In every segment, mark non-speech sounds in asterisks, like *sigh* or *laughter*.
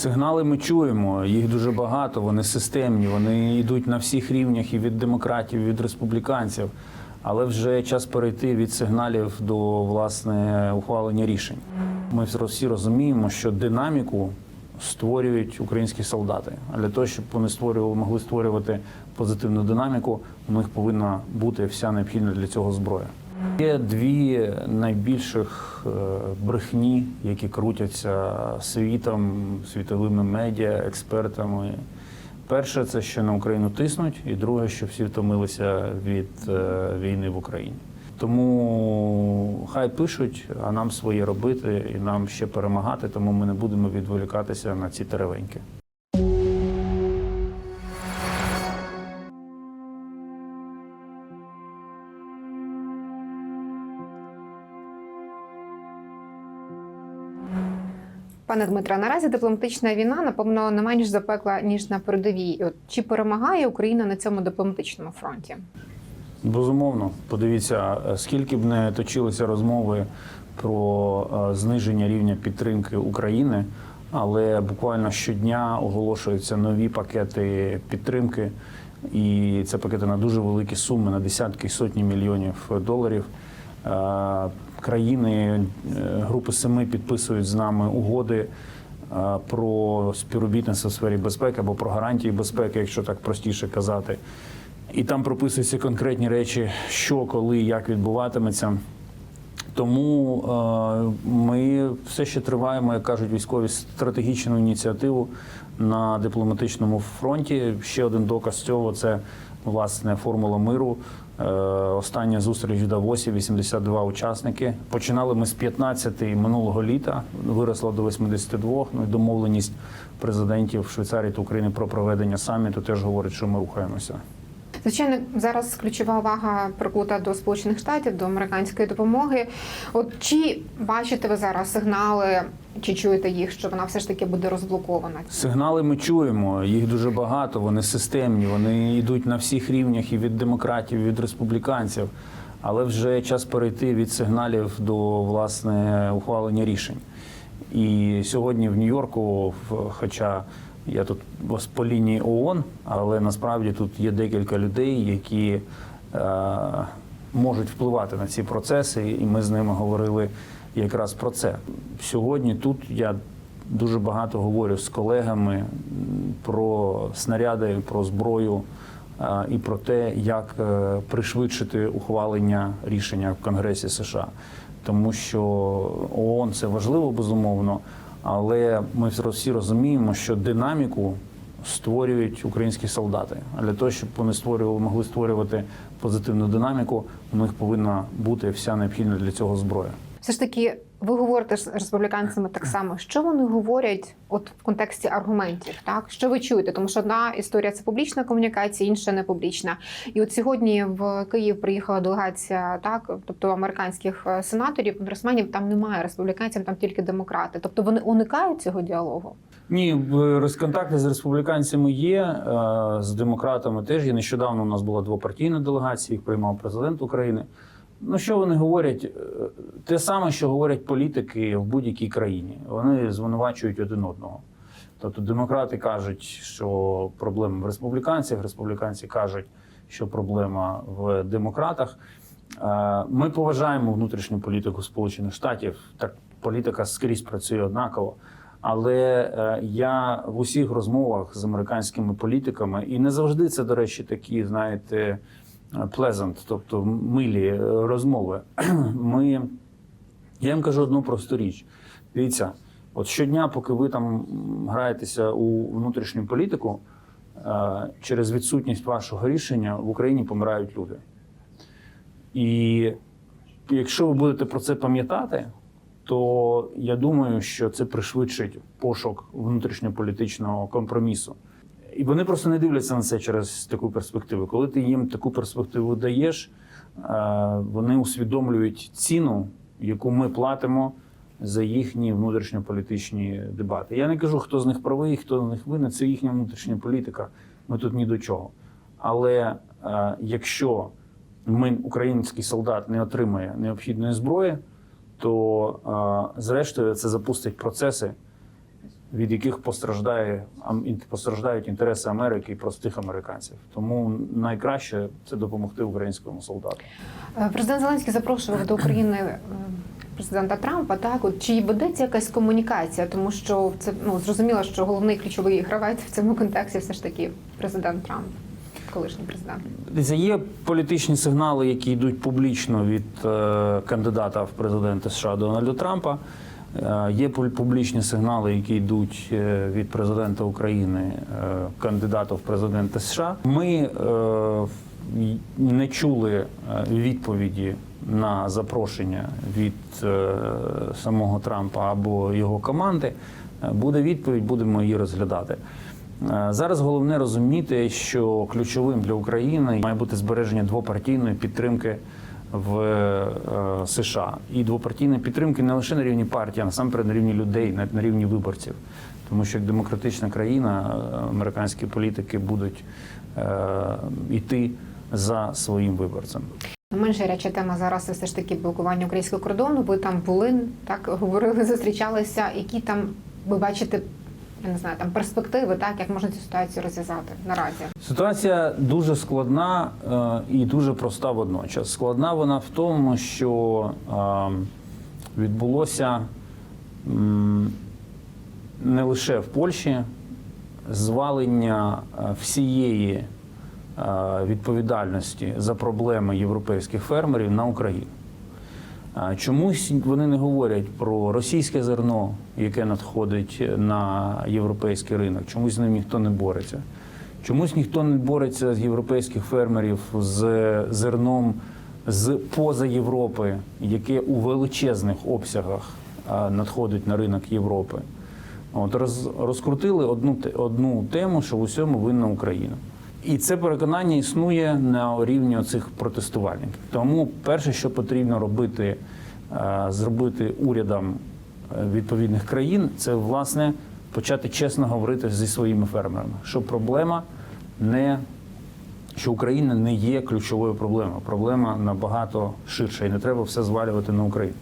Сигнали ми чуємо, їх дуже багато, вони системні, вони йдуть на всіх рівнях і від демократів, і від республіканців. Але вже час перейти від сигналів до власне ухвалення рішень. Ми всі розуміємо, що динаміку створюють українські солдати. А для того, щоб вони створювали, могли створювати позитивну динаміку, у них повинна бути вся необхідна для цього зброя. Є дві найбільших е, брехні, які крутяться світом, світовими медіа, експертами. Перше, це що на Україну тиснуть, і друге, що всі втомилися від е, війни в Україні. Тому хай пишуть, а нам своє робити і нам ще перемагати, тому ми не будемо відволікатися на ці теревеньки. Пане Дмитре, наразі дипломатична війна, напевно, не менш запекла ніж на передовій. От чи перемагає Україна на цьому дипломатичному фронті? Безумовно, подивіться, е, скільки б не точилися розмови про е, зниження рівня підтримки України, але буквально щодня оголошуються нові пакети підтримки, і це пакети на дуже великі суми, на десятки і сотні мільйонів доларів. Країни е, групи семи підписують з нами угоди е, про співробітництво в сфері безпеки або про гарантії безпеки, якщо так простіше казати. І там прописуються конкретні речі, що, коли, як відбуватиметься. Тому е, ми все ще триваємо, як кажуть військові, стратегічну ініціативу на дипломатичному фронті. Ще один доказ цього це власне формула миру. Е, остання зустріч в Давосі, 82 учасники. Починали ми з 15 минулого літа, виросла до 82. Ну і домовленість президентів Швейцарії та України про проведення саміту теж говорить, що ми рухаємося. Звичайно, зараз ключова увага прикута до Сполучених Штатів, до американської допомоги. От чи бачите ви зараз сигнали, чи чуєте їх, що вона все ж таки буде розблокована? Сигнали ми чуємо, їх дуже багато, вони системні, вони йдуть на всіх рівнях і від демократів, і від республіканців. Але вже час перейти від сигналів до власне ухвалення рішень. І сьогодні в Нью-Йорку, хоча я тут по лінії ООН, але насправді тут є декілька людей, які е, можуть впливати на ці процеси, і ми з ними говорили якраз про це. Сьогодні тут я дуже багато говорю з колегами про снаряди, про зброю а, і про те, як е, пришвидшити ухвалення рішення в Конгресі США. Тому що ООН це важливо безумовно, але ми всі розуміємо, що динаміку створюють українські солдати. А для того, щоб вони створювали, могли створювати позитивну динаміку, у них повинна бути вся необхідна для цього зброя. Все ж таки, ви говорите з республіканцями так само. Що вони говорять, от в контексті аргументів, так що ви чуєте? Тому що одна історія це публічна комунікація, інша не публічна. І от сьогодні в Київ приїхала делегація, так тобто американських е, сенаторів, конгресменів. Там немає республіканців, там тільки демократи. Тобто вони уникають цього діалогу. Ні, в- контакти з республіканцями є, е, з демократами теж є. Нещодавно у нас була двопартійна делегація, їх приймав президент України. Ну що вони говорять? Те саме, що говорять політики в будь-якій країні. Вони звинувачують один одного. Тобто демократи кажуть, що проблема в республіканцях, республіканці кажуть, що проблема в демократах. Е, Ми поважаємо внутрішню політику Сполучених Штатів. Так політика скрізь працює однаково. Але е, я в усіх розмовах з американськими політиками, і не завжди це, до речі, такі, знаєте, е, pleasant, тобто милі розмови. *clears throat* Ми, я їм кажу одну просту річ. Дивіться, от щодня, поки ви там граєтеся у внутрішню політику, е, через відсутність вашого рішення в Україні помирають люди. І якщо ви будете про це пам'ятати, то я думаю, що це пришвидшить пошук внутрішньополітичного компромісу. І вони просто не дивляться на це через таку перспективу. Коли ти їм таку перспективу даєш, е, вони усвідомлюють ціну, яку ми платимо за їхні внутрішньополітичні дебати. Я не кажу, хто з них правий, хто з них винен, це їхня внутрішня політика. Ми тут ні до чого. Але е, якщо ми, український солдат, не отримає необхідної зброї, то е, зрештою це запустить процеси, від яких постраждає постраждають інтереси Америки і простих американців. Тому найкраще це допомогти українському солдату. Е, Президент Зеленський запрошував до України е, президента Трампа. Так, от чи ведеться якась комунікація, тому що це ну зрозуміло, що головний ключовий гравець в цьому контексті все ж таки президент Трамп, колишній президент. Дивіться, Є політичні сигнали, які йдуть публічно від е, кандидата в президенти США Дональда Трампа. Е, є публічні сигнали, які йдуть е, від президента України, е, кандидата в президенти США. Ми не чули відповіді на запрошення від самого Трампа або його команди. Буде відповідь, будемо її розглядати. Зараз головне розуміти, що ключовим для України має бути збереження двопартійної підтримки в е, США і двопартійної підтримки не лише на рівні партії, а насамперед на рівні людей, на, рівні виборців. Тому що як демократична країна, е, американські політики будуть е, йти за своїм виборцем. Менш гаряча тема зараз все ж таки блокування українського кордону. Ви там були, так говорили, зустрічалися. Які там ви бачите, я не знаю, там перспективи, так як можна цю ситуацію розв'язати наразі? Ситуація дуже складна е, і дуже проста водночас. Складна вона в тому, що е, відбулося не лише в Польщі звалення е, всієї відповідальності за проблеми європейських фермерів на Україну. Чомусь вони не говорять про російське зерно, яке надходить на європейський ринок. Чомусь з ним ніхто не бореться. Чомусь ніхто не бореться з європейських фермерів з зерном з поза Європи, яке у величезних обсягах надходить на ринок Європи. От роз, розкрутили одну одну тему, що в усьому винна Україна. І це переконання існує на рівні цих протестувальників. Тому перше, що потрібно робити, е, зробити урядам е, відповідних країн, це власне почати чесно говорити зі своїми фермерами, що проблема не що Україна не є ключовою проблемою. Проблема набагато ширша, і не треба все звалювати на Україну.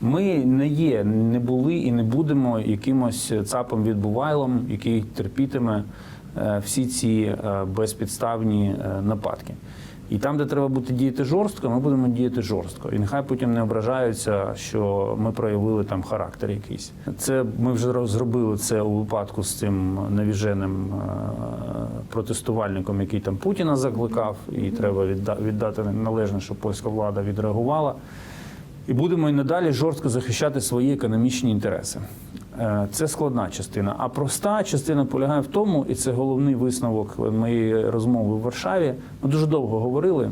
Ми не є, не були і не будемо якимось цапом відбувайлом, який терпітиме всі ці е, безпідставні е, нападки. І там, де треба бути діяти жорстко, ми будемо діяти жорстко. І нехай потім не ображаються, що ми проявили там характер якийсь. Це ми вже зробили це у випадку з цим навіженим е, протестувальником, який там Путіна закликав, і треба відда- віддати належне, що польська влада відреагувала. І будемо і надалі жорстко захищати свої економічні інтереси. Е, Це складна частина. А проста частина полягає в тому, і це головний висновок моєї розмови в Варшаві. Ми дуже довго говорили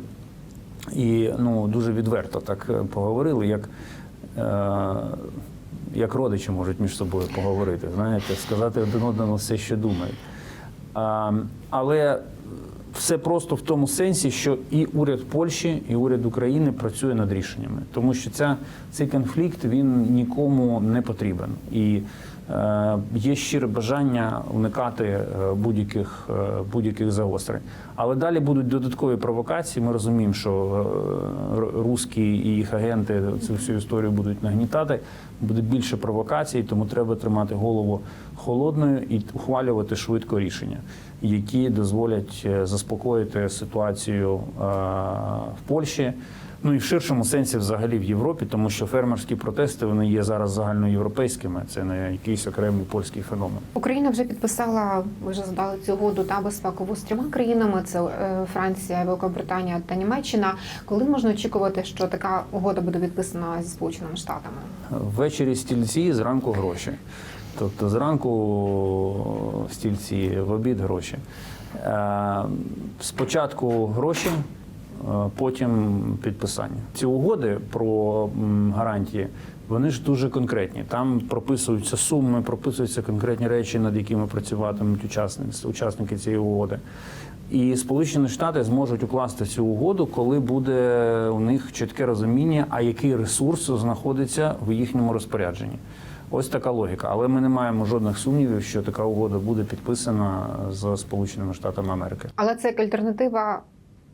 і ну, дуже відверто так е, поговорили, як, е, як родичі можуть між собою поговорити, знаєте, сказати один одному все, що думають. Але все просто в тому сенсі, що і уряд Польщі, і уряд України працює над рішеннями, тому що ця, цей конфлікт він нікому не потрібен. І є щире бажання уникати е, будь-яких е, будь-яких загострень. Але далі будуть додаткові провокації. Ми розуміємо, що е, русські і їх агенти цю всю історію будуть нагнітати. Буде більше провокацій, тому треба тримати голову холодною і ухвалювати швидко рішення, які дозволять е, заспокоїти ситуацію е, в Польщі. Ну і в ширшому сенсі взагалі в Європі, тому що фермерські протести вони є зараз загальноєвропейськими. Це не якийсь окремий польський феномен. Україна вже підписала, ви вже задали цю угоду та безпекову з трьома країнами: це е, Франція, Великобританія та Німеччина. Коли можна очікувати, що така угода буде підписана зі Сполученими Штатами? Ввечері стільці, зранку гроші. Тобто зранку стільці, в обід гроші. Е, Спочатку гроші, потім підписання. Ці угоди про гарантії. Вони ж дуже конкретні. Там прописуються суми, прописуються конкретні речі, над якими працюватимуть учасники, учасники цієї угоди. І Сполучені Штати зможуть укласти цю угоду, коли буде у них чітке розуміння, а який ресурс знаходиться в їхньому розпорядженні. Ось така логіка. Але ми не маємо жодних сумнівів, що така угода буде підписана з Сполученими Штатами Америки. Але це як альтернатива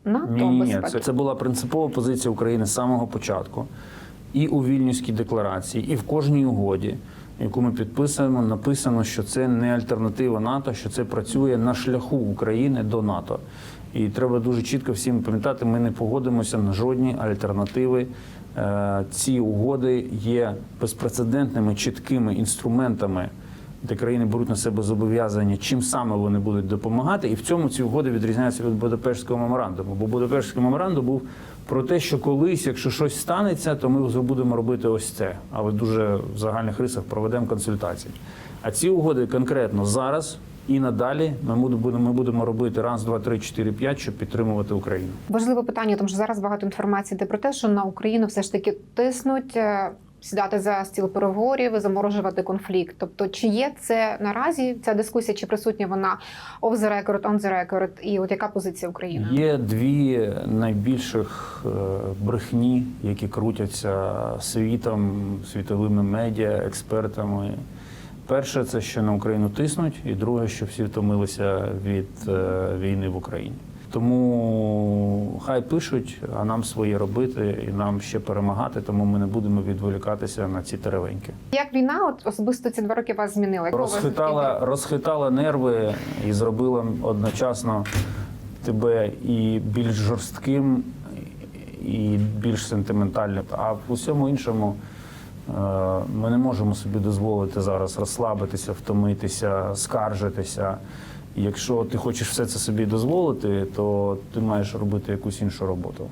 НАТО Ні, ні, безпеки. Це, це була принципова позиція України з самого початку. І у Вільнюській декларації, і в кожній угоді. яку ми підписуємо, написано, що це не альтернатива НАТО, що це працює на шляху України до НАТО. І треба дуже чітко всім пам'ятати, ми не погодимося на жодні альтернативи. Е, Ці угоди є безпрецедентними чіткими інструментами, де країни беруть на себе зобов'язання, чим саме вони будуть допомагати. І в цьому ці угоди відрізняються від Будапештського меморандуму. Бо Будапештський меморандум був про те, що колись, якщо щось станеться, то ми будемо робити ось це. Але дуже в загальних рисах проведемо консультації. А ці угоди конкретно зараз і надалі ми будемо, ми будемо робити раз, два, три, чотири, п'ять, щоб підтримувати Україну. Важливе питання, тому що зараз багато інформації йде про те, що на Україну все ж таки тиснуть. Сідати за стіл переговорів, заморожувати конфлікт. Тобто, чи є це наразі ця дискусія, чи присутня вона off the record, on the record, і от яка позиція України? Є дві найбільших е, брехні, які крутяться світом, світовими медіа, експертами. Перше, це що на Україну тиснуть, і друге, що всі втомилися від е, війни в Україні. Тому хай пишуть, а нам своє робити, і нам ще перемагати, тому ми не будемо відволікатися на ці теревеньки. Як війна, от особисто ці два роки вас змінила? Як розхитала, розхитала нерви і зробила одночасно тебе і більш жорстким, і більш сентиментальним. А в усьому іншому е, ми не можемо собі дозволити зараз розслабитися, втомитися, скаржитися. Якщо ти хочеш все це собі дозволити, то ти маєш робити якусь іншу роботу.